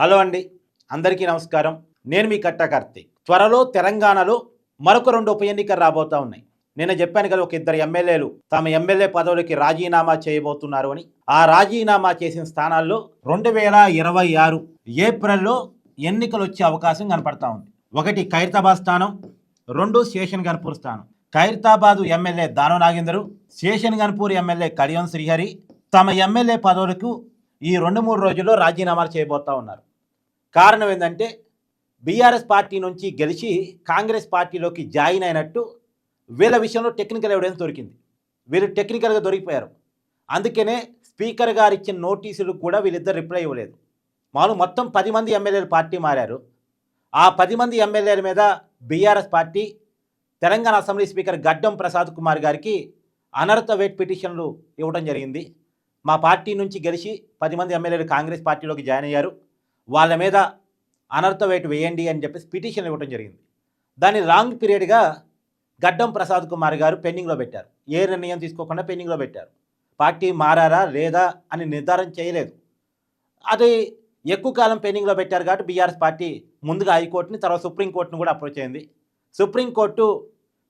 Hello అండి. అందరికీ నమస్కారం. నేను మీ కట్ట కార్తీక్. త్వరలో తెలంగాణలో మరొక రెండు ఉప ఎన్నికలు రాబోతా ఉన్నాయి. నేను చెప్పాను కదా ఒక ఇద్దరు ఎమ్మెల్యేలు తమ ఎమ్మెల్యే పదవులకి రాజీనామా చేయబోతున్నారు అని. ఆ రాజీనామా చేసిన స్థానాల్లో రెండు వేల ఇరవై ఆరు ఏప్రిల్లో ఎన్నికలు వచ్చే అవకాశం కనపడతా ఉంది. ఒకటి ఖైరతాబాద్ స్థానం రెండు శేషన్ గన్పూర్ స్థానం. Khairatabad MLA Danam Nagender station Ghanpur MLA Kadiyam Srihari తమ ఎమ్మెల్యే పదవులకు ఈ రెండు మూడు రోజుల్లో రాజీనామాలు చేయబోతా ఉన్నారు. కారణం ఏంటంటే బీఆర్ఎస్ పార్టీ నుంచి గెలిచి కాంగ్రెస్ పార్టీలోకి జాయిన్ అయినట్టు వీళ్ళ విషయంలో టెక్నికల్ ఎవిడెన్స్ దొరికింది. వీళ్ళు టెక్నికల్గా దొరికిపోయారు. అందుకనే స్పీకర్ గారు ఇచ్చిన నోటీసులు కూడా వీళ్ళిద్దరు రిప్లై ఇవ్వలేదు. మామూలు మొత్తం పది మంది ఎమ్మెల్యేలు పార్టీ మారారు. ఆ పది మంది ఎమ్మెల్యేల మీద BRS party Telangana assembly speaker Gaddam Prasad Kumar గారికి అనర్హత వెయిట్ పిటిషన్లు ఇవ్వడం జరిగింది. మా పార్టీ నుంచి గెలిచి పది మంది ఎమ్మెల్యేలు కాంగ్రెస్ పార్టీలోకి జాయిన్ అయ్యారు. వాళ్ళ మీద అనర్థ వేటు వేయండి అని చెప్పేసి పిటిషన్ ఇవ్వడం జరిగింది. దాన్ని రాంగ్ పీరియడ్గా గడ్డం ప్రసాద్ కుమార్ గారు పెండింగ్లో పెట్టారు. ఏ నిర్ణయం తీసుకోకుండా పెండింగ్లో పెట్టారు. పార్టీ మారారా లేదా అని నిర్ధారణ చేయలేదు. అది ఎక్కువ కాలం పెండింగ్లో పెట్టారు కాబట్టి బీఆర్ఎస్ పార్టీ ముందుగా హైకోర్టుని తర్వాత సుప్రీంకోర్టును కూడా అప్రోచ్ అయింది. సుప్రీంకోర్టు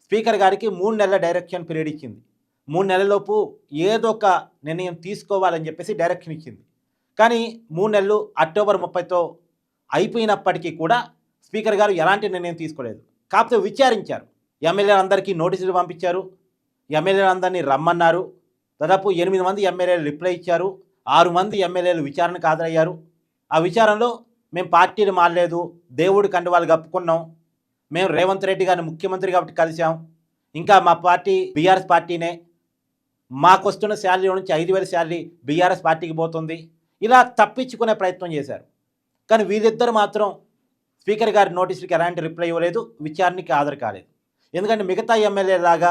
స్పీకర్ గారికి మూడు నెలల డైరెక్షన్ పీరియడ్ ఇచ్చింది. మూడు నెలలలోపు ఏదో ఒక నిర్ణయం తీసుకోవాలని చెప్పేసి డైరెక్షన్ ఇచ్చింది. కానీ మూడు నెలలు అక్టోబర్ ముప్పైతో అయిపోయినప్పటికీ కూడా స్పీకర్ గారు ఎలాంటి నిర్ణయం తీసుకోలేదు. కాకపోతే విచారించారు. ఎమ్మెల్యేలందరికీ నోటీసులు పంపించారు. ఎమ్మెల్యేలందరినీ రమ్మన్నారు. దాదాపు ఎనిమిది మంది ఎమ్మెల్యేలు రిప్లై ఇచ్చారు. ఆరు మంది ఎమ్మెల్యేలు విచారణకు హాజరయ్యారు. ఆ విచారణలో మేము పార్టీలు మారలేదు. దేవుడి కండువాలు కప్పుకున్నాం. మేము రేవంత్ రెడ్డి గారిని ముఖ్యమంత్రి కాబట్టి కలిసాం ఇంకా మా పార్టీ బీఆర్ఎస్ పార్టీనే. మాకు వస్తున్న శాలరీ నుంచి ఐదు వేల శాలరీ బీఆర్ఎస్ పార్టీకి పోతుంది. ఇలా తప్పించుకునే ప్రయత్నం చేశారు. కానీ వీరిద్దరు మాత్రం స్పీకర్ గారి నోటీసులకి ఎలాంటి రిప్లై ఇవ్వలేదు విచారణకి హాజరు కాలేదు. ఎందుకంటే మిగతా ఎమ్మెల్యే లాగా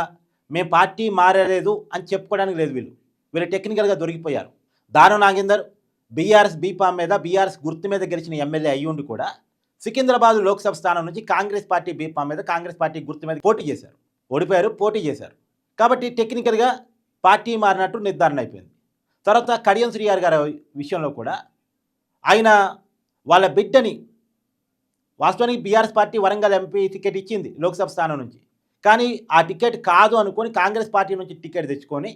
మేము పార్టీ మారలేదు అని చెప్పుకోవడానికి లేదు వీళ్ళు. వీళ్ళు టెక్నికల్గా దొరికిపోయారు. దాను నాగేందర్ బీఆర్ఎస్ బీపాం మీద బీఆర్ఎస్ గుర్తు మీద గెలిచిన ఎమ్మెల్యే అయ్యుండి కూడా సికింద్రాబాద్ లోక్సభ స్థానం నుంచి కాంగ్రెస్ పార్టీ బీపాం మీద కాంగ్రెస్ పార్టీ గుర్తు మీద పోటీ చేశారు. ఓడిపోయారు పోటీ చేశారు. కాబట్టి టెక్నికల్గా పార్టీ మారినట్టు నిర్ధారణ అయిపోయింది. తర్వాత కడియం శ్రీఆర్ గారి విషయంలో కూడా ఆయన వాళ్ళ బిడ్డని వాస్తవానికి BRS party Warangal MP ticket ఇచ్చింది లోక్సభ స్థానం నుంచి. కానీ ఆ టికెట్ కాదు అనుకొని కాంగ్రెస్ పార్టీ నుంచి టికెట్ తెచ్చుకొని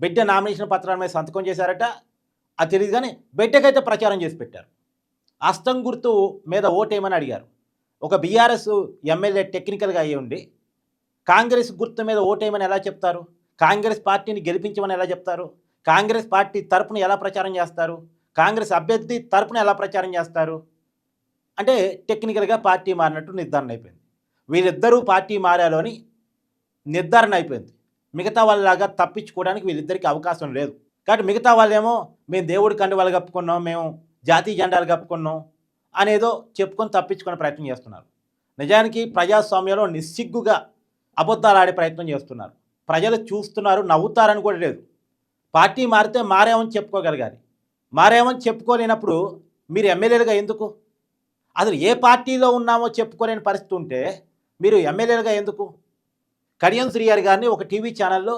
బిడ్డ నామినేషన్ పత్రాల మీద సంతకం చేశారట. అది తెలియదు కానీ బిడ్డకైతే ప్రచారం చేసి పెట్టారు. అస్తం గుర్తు మీద ఓటేయమని అడిగారు. ఒక బీఆర్ఎస్ ఎమ్మెల్యే టెక్నికల్గా అయ్యి ఉండి కాంగ్రెస్ గుర్తు మీద ఓటేయమని ఎలా చెప్తారు? కాంగ్రెస్ పార్టీని గెలిపించమని ఎలా చెప్తారు? కాంగ్రెస్ పార్టీ తరపున ఎలా ప్రచారం చేస్తారు? కాంగ్రెస్ అభ్యర్థి తరపున ఎలా ప్రచారం చేస్తారు? అంటే టెక్నికల్గా పార్టీ మారినట్టు నిర్ధారణ అయిపోయింది. వీరిద్దరూ పార్టీ మారారు అని నిర్ధారణ అయిపోయింది. మిగతా వాళ్ళలాగా తప్పించుకోవడానికి వీళ్ళిద్దరికీ అవకాశం లేదు. కాబట్టి మిగతా వాళ్ళేమో మేము దేవుడి కండువాలు కప్పుకున్నాం మేము జాతీయ జెండాలు కప్పుకున్నాం అనేదో చెప్పుకొని తప్పించుకునే ప్రయత్నం చేస్తున్నారు. నిజానికి ప్రజాస్వామ్యంలో నిస్సిగ్గుగా అబద్ధాలు ఆడే ప్రయత్నం చేస్తున్నారు. ప్రజలు చూస్తున్నారు నవ్వుతారని కూడా లేదు. పార్టీ మారితే మారామని చెప్పుకోగలగాలి. మారామని చెప్పుకోలేనప్పుడు మీరు ఎమ్మెల్యేలుగా ఎందుకు? అసలు ఏ పార్టీలో ఉన్నామో చెప్పుకోలేని పరిస్థితి ఉంటే మీరు ఎమ్మెల్యేలుగా ఎందుకు? కడియం శ్రీయారి గారిని ఒక టీవీ ఛానల్లో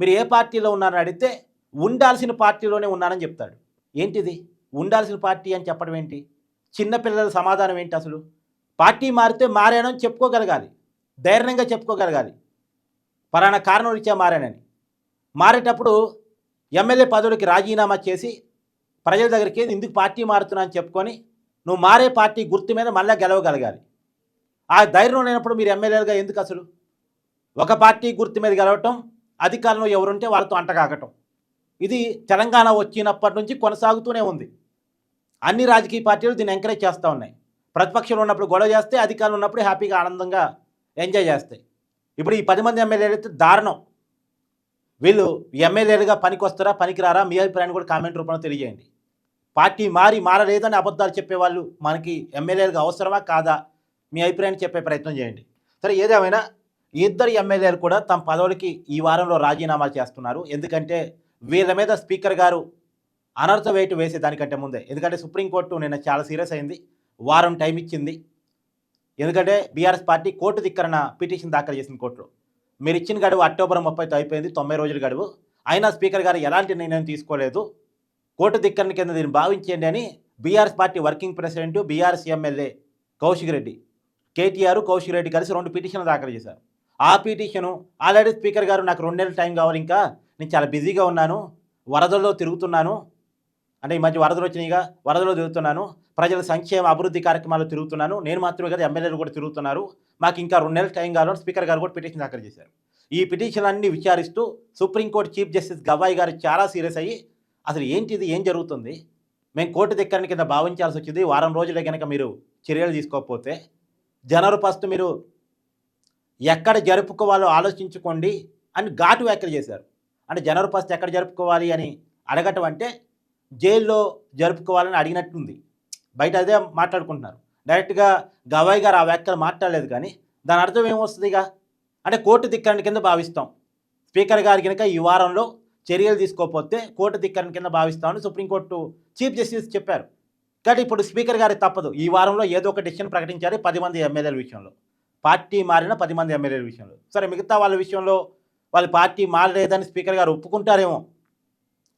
మీరు ఏ పార్టీలో ఉన్నారని అడిగితే ఉండాల్సిన పార్టీలోనే ఉన్నానని చెప్తాడు. ఏంటిది? ఉండాల్సిన పార్టీ అని చెప్పడం ఏంటి? చిన్నపిల్లల సమాధానం ఏంటి అసలు? పార్టీ మారితే మారానని చెప్పుకోగలగాలి. ధైర్యంగా చెప్పుకోగలగాలి. పలానా కారణం ఇచ్చా మారానని. మారేటప్పుడు ఎమ్మెల్యే పదవికి రాజీనామా చేసి ప్రజల దగ్గరికి ఎందుకు పార్టీ మారుతున్నా అని చెప్పుకొని నువ్వు మారే పార్టీ గుర్తు మీద మళ్ళీ గెలవగలగాలి. ఆ ధైర్యం లేనప్పుడు మీరు ఎమ్మెల్యేలుగా ఎందుకు అసలు? ఒక పార్టీ గుర్తు మీద గెలవటం అధికారంలో ఎవరుంటే వాళ్ళతో అంటగాకటం. ఇది తెలంగాణ వచ్చినప్పటి నుంచి కొనసాగుతూనే ఉంది. అన్ని రాజకీయ పార్టీలు దీన్ని ఎంకరేజ్ చేస్తూ ఉన్నాయి. ప్రతిపక్షంలో ఉన్నప్పుడు గొడవ చేస్తే అధికారులు ఉన్నప్పుడు హ్యాపీగా ఆనందంగా ఎంజాయ్ చేస్తాయి. ఇప్పుడు ఈ పది మంది ఎమ్మెల్యేలు అయితే దారుణం. వీళ్ళు ఎమ్మెల్యేలుగా పనికి వస్తారా పనికిరారా? మీ అభిప్రాయాన్ని కూడా కామెంట్ రూపంలో తెలియజేయండి. పార్టీ మారి మారలేదని అబద్ధాలు చెప్పేవాళ్ళు మనకి ఎమ్మెల్యేలుగా అవసరమా కాదా? మీ అభిప్రాయాన్ని చెప్పే ప్రయత్నం చేయండి. సరే ఏదేమైనా ఇద్దరు ఎమ్మెల్యేలు కూడా తమ పదవులకి ఈ వారంలో రాజీనామా చేస్తున్నారు. ఎందుకంటే వీళ్ళ మీద స్పీకర్ గారు అనర్థ వేటు వేసే దానికంటే ముందే. ఎందుకంటే సుప్రీంకోర్టు నిన్న చాలా సీరియస్ అయింది. వారం టైం ఇచ్చింది. ఎందుకంటే బీఆర్ఎస్ పార్టీ కోర్టు ధిక్కరణ పిటిషన్ దాఖలు చేసింది కోర్టులో. మీరు ఇచ్చిన గడువు అక్టోబర్ ముప్పైతో అయిపోయింది తొంభై రోజుల గడువు. అయినా స్పీకర్ గారు ఎలాంటి నిర్ణయం తీసుకోలేదు. కోర్టు ధిక్కరణ కింద దీన్ని భావించండి అని BRS party working president BRS MLA Kaushik Reddy KTR Kaushik Reddy కలిసి రెండు పిటిషన్లు దాఖలు చేశారు. ఆ పిటిషను ఆల్రెడీ స్పీకర్ గారు నాకు రెండేళ్ళ టైం కావాలి ఇంకా నేను చాలా బిజీగా ఉన్నాను వరదల్లో తిరుగుతున్నాను అంటే ఈ మధ్య వరదలు వచ్చినాయిగా వరదలో తిరుగుతున్నాను ప్రజల సంక్షేమ అభివృద్ధి కార్యక్రమాలు తిరుగుతున్నాను నేను మాత్రమే కదా ఎమ్మెల్యేలు కూడా తిరుగుతున్నారు. మాకు ఇంకా రెండు నెలల టైం కావాలని స్పీకర్ గారు కూడా పిటిషన్ దాఖలు చేశారు. ఈ పిటిషన్లన్నీ విచారిస్తూ supreme court chief justice Gavai garu చాలా సీరియస్ అయ్యి అసలు ఏంటిది ఏం జరుగుతుంది? మేము కోర్టు దగ్గరని కింద భావించాల్సి వచ్చింది వారం రోజులే కనుక మీరు చర్యలు తీసుకోకపోతే జనవరి ఫస్ట్ మీరు ఎక్కడ జరుపుకోవాలో ఆలోచించుకోండి అని ఘాటు వ్యాఖ్యలు చేశారు. అంటే జనవరి ఫస్ట్ ఎక్కడ జరుపుకోవాలి అని అడగటం అంటే జైల్లో జరుపుకోవాలని అడిగినట్టుంది. బయట అదే మాట్లాడుకుంటున్నారు. డైరెక్ట్గా గవాయి గారు ఆ వ్యాఖ్యలు మాట్లాడలేదు కానీ దాని అర్థం ఏమొస్తుందిగా? అంటే కోర్టు ధిక్కరణ కింద భావిస్తాం. స్పీకర్ గారి కనుక ఈ వారంలో చర్యలు తీసుకోకపోతే కోర్టు ధిక్కరణ కింద భావిస్తామని సుప్రీంకోర్టు చీఫ్ జస్టిస్ చెప్పారు. కానీ ఇప్పుడు స్పీకర్ గారికి తప్పదు. ఈ వారంలో ఏదో ఒక డిసిషన్ ప్రకటించాలి పది మంది ఎమ్మెల్యేల విషయంలో. పార్టీ మారిన పది మంది ఎమ్మెల్యేల విషయంలో. సరే మిగతా వాళ్ళ విషయంలో వాళ్ళ పార్టీ మారలేదని స్పీకర్ గారు ఒప్పుకుంటారేమో.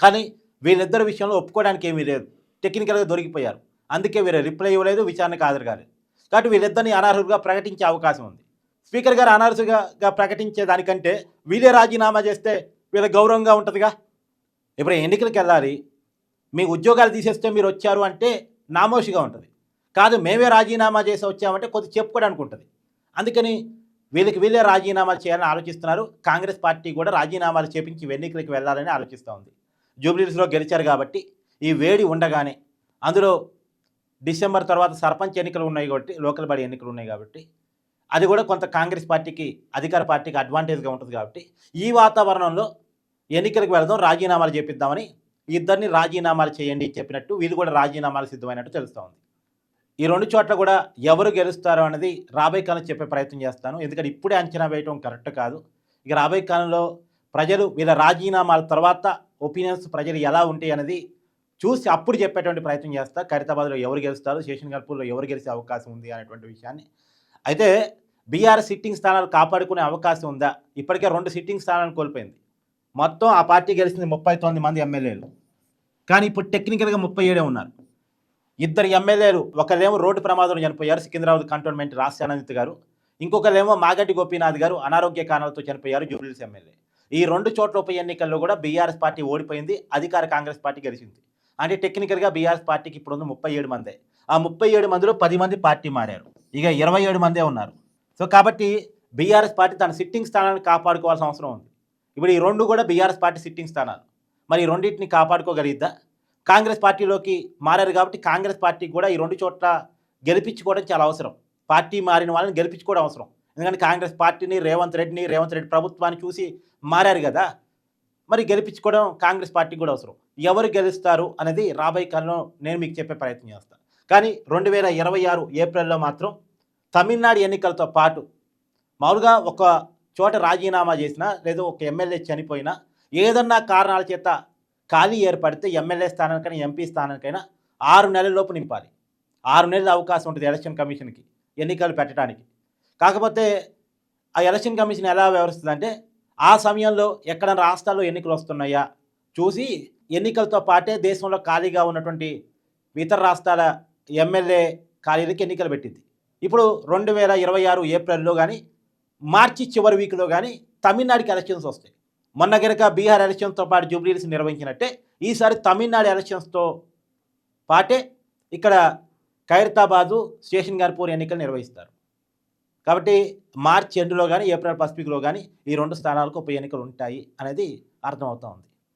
కానీ వీళ్ళిద్దరి విషయంలో ఒప్పుకోవడానికి ఏమీ లేదు. టెక్నికల్గా దొరికిపోయారు. అందుకే వీరు రిప్లై ఇవ్వలేదు విచారణకు హాజరు కాలేదు కాబట్టి వీళ్ళిద్దరిని అనర్హులుగా ప్రకటించే అవకాశం ఉంది. స్పీకర్ గారు అనర్హుగా ప్రకటించే దానికంటే వీళ్ళే రాజీనామా చేస్తే వీళ్ళ గౌరవంగా ఉంటుందిగా? ఇప్పుడు ఎన్నికలకు వెళ్ళాలి. మీ ఉద్యోగాలు తీసేస్తే మీరు వచ్చారు అంటే నామోషిగా ఉంటుంది. కాదు మేమే రాజీనామా చేసి వచ్చామంటే కొద్ది చెప్పుకోవడానికి ఉంటుంది. అందుకని వీళ్ళకి వీళ్ళే రాజీనామాలు చేయాలని ఆలోచిస్తున్నారు. కాంగ్రెస్ పార్టీ కూడా రాజీనామాలు చేపించి ఎన్నికలకు వెళ్ళాలని ఆలోచిస్తూ ఉంది. జూబ్లీస్లో గెలిచారు కాబట్టి ఈ వేడి ఉండగానే అందులో డిసెంబర్ తర్వాత సర్పంచ్ ఎన్నికలు ఉన్నాయి కాబట్టి లోకల్ బాడీ ఎన్నికలు ఉన్నాయి కాబట్టి అది కూడా కొంత కాంగ్రెస్ పార్టీకి అధికార పార్టీకి అడ్వాంటేజ్గా ఉంటుంది కాబట్టి ఈ వాతావరణంలో ఎన్నికలకు వెళదాం రాజీనామాలు చేపిద్దామని ఇద్దరిని రాజీనామాలు చేయండి చెప్పినట్టు వీళ్ళు కూడా రాజీనామాలు సిద్ధమైనట్టు తెలుస్తూ ఉంది. ఈ రెండు చోట్ల కూడా ఎవరు గెలుస్తారో అనేది రాబోయే కాలం చెప్పే ప్రయత్నం చేస్తాను. ఎందుకంటే ఇప్పుడే అంచనా వేయటం కరెక్ట్ కాదు. ఇక రాబోయే కాలంలో ప్రజలు వీళ్ళ రాజీనామాల తర్వాత ఒపీనియన్స్ ప్రజలు ఎలా ఉంటాయి అనేది చూసి అప్పుడు చెప్పేటువంటి ప్రయత్నం చేస్తా. ఖైరతాబాద్లో ఎవరు గెలుస్తారు? శేషన్ గల్పూర్లో ఎవరు గెలిచే అవకాశం ఉంది అనేటువంటి విషయాన్ని. అయితే బీఆర్ సిట్టింగ్ స్థానాలు కాపాడుకునే అవకాశం ఉందా? ఇప్పటికే రెండు సిట్టింగ్ స్థానాలను కోల్పోయింది. మొత్తం ఆ పార్టీ గెలిచింది ముప్పై తొమ్మిది మంది ఎమ్మెల్యేలు. కానీ ఇప్పుడు టెక్నికల్గా ముప్పై ఏడే ఉన్నారు. ఇద్దరు ఎమ్మెల్యేలు ఒకరేమో రోడ్డు ప్రమాదంలో చనిపోయారు సికింద్రాబాద్ కంటోన్మెంట్ రాష్ట్రానందిత్ గారు. ఇంకొకరేమో మాగడ్డి గోపీనాథ్ గారు అనారోగ్య కారణాలతో చనిపోయారు జూబ్లీస్ ఎమ్మెల్యే. ఈ రెండు చోట్ల ఉప ఎన్నికల్లో కూడా బీఆర్ఎస్ పార్టీ ఓడిపోయింది అధికార కాంగ్రెస్ పార్టీ గెలిచింది. అంటే టెక్నికల్గా బీఆర్ఎస్ పార్టీకి ఇప్పుడు ఉంది ముప్పై ఏడు మందే. ఆ ముప్పై ఏడు మందిలో పది మంది పార్టీ మారారు. ఇక ఇరవై ఏడు మందే ఉన్నారు. సో కాబట్టి బీఆర్ఎస్ పార్టీ తన సిట్టింగ్ స్థానాన్ని కాపాడుకోవాల్సిన అవసరం ఉంది. ఇప్పుడు ఈ రెండు కూడా బీఆర్ఎస్ పార్టీ సిట్టింగ్ స్థానాలు. మరి ఈ రెండింటిని కాపాడుకోగలిగిద్దా? కాంగ్రెస్ పార్టీలోకి మారారు కాబట్టి కాంగ్రెస్ పార్టీకి కూడా ఈ రెండు చోట్ల గెలిపించుకోవడం చాలా అవసరం. పార్టీ మారిన వాళ్ళని గెలిపించుకోవడం అవసరం. ఎందుకంటే కాంగ్రెస్ పార్టీని రేవంత్ రెడ్డిని రేవంత్ రెడ్డి ప్రభుత్వాన్ని చూసి మారారు కదా. మరి గెలిపించుకోవడం కాంగ్రెస్ పార్టీకి కూడా అవసరం. ఎవరు గెలుస్తారు అనేది రాబోయే కాలంలో నేను మీకు చెప్పే ప్రయత్నం చేస్తాను కానీ రెండు వేల ఇరవై ఆరు ఏప్రిల్లో మాత్రం తమిళనాడు ఎన్నికలతో పాటు మామూలుగా ఒక చోట రాజీనామా చేసినా లేదా ఒక ఎమ్మెల్యే చనిపోయినా ఏదన్నా కారణాల చేత ఖాళీ ఏర్పడితే ఎమ్మెల్యే స్థానానికైనా ఎంపీ స్థానానికైనా ఆరు నెలల లోపు నింపాలి. ఆరు నెలల అవకాశం ఉంటుంది ఎలక్షన్ కమిషన్కి ఎన్నికలు పెట్టడానికి. కాకపోతే ఆ ఎలక్షన్ కమిషన్ ఎలా వ్యవహరిస్తుందంటే ఆ సమయంలో ఎక్కడ రాష్ట్రాల్లో ఎన్నికలు వస్తున్నాయా చూసి ఎన్నికలతో పాటే దేశంలో ఖాళీగా ఉన్నటువంటి ఇతర రాష్ట్రాల ఎమ్మెల్యే ఖాళీలకి ఎన్నికలు పెట్టింది. ఇప్పుడు రెండు వేల ఇరవై ఆరు ఏప్రిల్లో కానీ మార్చి చివరి వీక్లో కానీ తమిళనాడుకి ఎలక్షన్స్ వస్తాయి. మొన్న గనక బీహార్ ఎలక్షన్స్తో పాటు జూబ్లీస్ నిర్వహించినట్టే ఈసారి తమిళనాడు ఎలక్షన్స్తో పాటే ఇక్కడ ఖైరతాబాదు స్టేషన్ గార్పూర్ ఎన్నికలు నిర్వహిస్తారు. కాబట్టి మార్చి ఎండులో కానీ ఏప్రిల్ పసిఫిక్లో కానీ ఈ రెండు స్థానాలకు ఉప ఎన్నికలు ఉంటాయి అనేది అర్థమవుతా ఉంది.